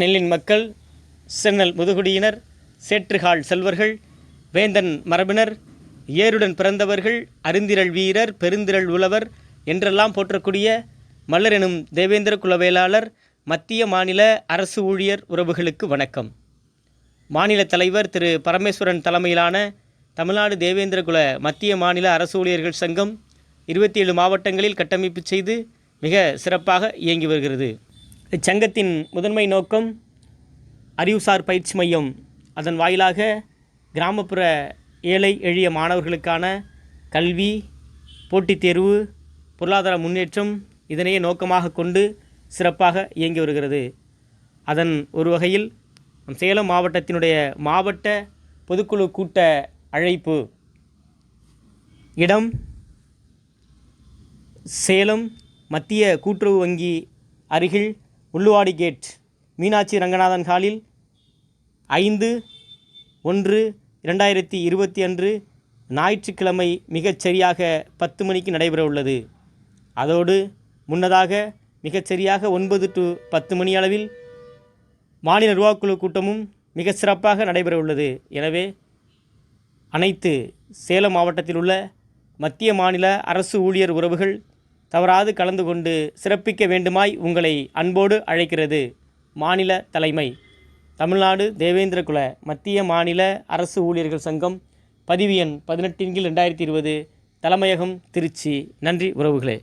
நெல்லின் மக்கள் சென்னல் முதுகுடியினர் சேற்றுகால் செல்வர்கள் வேந்தன் மரபினர் ஏருடன் பிறந்தவர்கள் அருந்திரள் வீரர் பெருந்திரள் உழவர் என்றெல்லாம் போற்றக்கூடிய மல்லர் எனும் தேவேந்திர குலவேளாளர் மத்திய மாநில அரசு ஊழியர் உறவுகளுக்கு வணக்கம். மாநில தலைவர் திரு பரமேஸ்வரன் தலைமையிலான தமிழ்நாடு தேவேந்திர குல மத்திய மாநில அரசு ஊழியர்கள் சங்கம் இருபத்தி ஏழு மாவட்டங்களில் கட்டமைப்பு செய்து மிக சிறப்பாக இயங்கி வருகிறது. இச்சங்கத்தின் முதன்மை நோக்கம் அறிவுசார் பயிற்சி மையம். அதன் வாயிலாக கிராமப்புற ஏழை எளிய மாணவர்களுக்கான கல்வி போட்டித் தேர்வு பொருளாதார முன்னேற்றம் இதனையே நோக்கமாக கொண்டு சிறப்பாக இயங்கி வருகிறது. அதன் ஒரு வகையில் நம் சேலம் மாவட்டத்தினுடைய மாவட்ட பொதுக்குழு கூட்ட அழைப்பு. இடம் சேலம் மத்திய கூட்டுறவு வங்கி அருகில் உள்ளுவாடி கேட் மீனாட்சி ரங்கநாதன் ஹாலில் ஐந்து ஒன்று இரண்டாயிரத்தி இருபத்தி அன்று ஞாயிற்றுக்கிழமை மிகச் சரியாக பத்து மணிக்கு நடைபெற உள்ளது. அதோடு முன்னதாக மிகச் சரியாக ஒன்பது டு பத்து மணி அளவில் மாநில நிர்வாகக்குழு கூட்டமும் மிக சிறப்பாக நடைபெற உள்ளது. எனவே அனைத்து சேலம் மாவட்டத்தில் உள்ள மத்திய மாநில அரசு ஊழியர் உறவுகள் தவறாது கலந்து கொண்டு சிறப்பிக்க வேண்டுமாய் உங்களை அன்போடு அழைக்கிறது மாநில தலைமை. தமிழ்நாடு தேவேந்திர குல மத்திய மாநில அரசு ஊழியர்கள் சங்கம் பதிவு எண் பதினெட்டின் கீழ் ரெண்டாயிரத்தி இருபது தலைமையகம் திருச்சி. நன்றி உறவுகளே.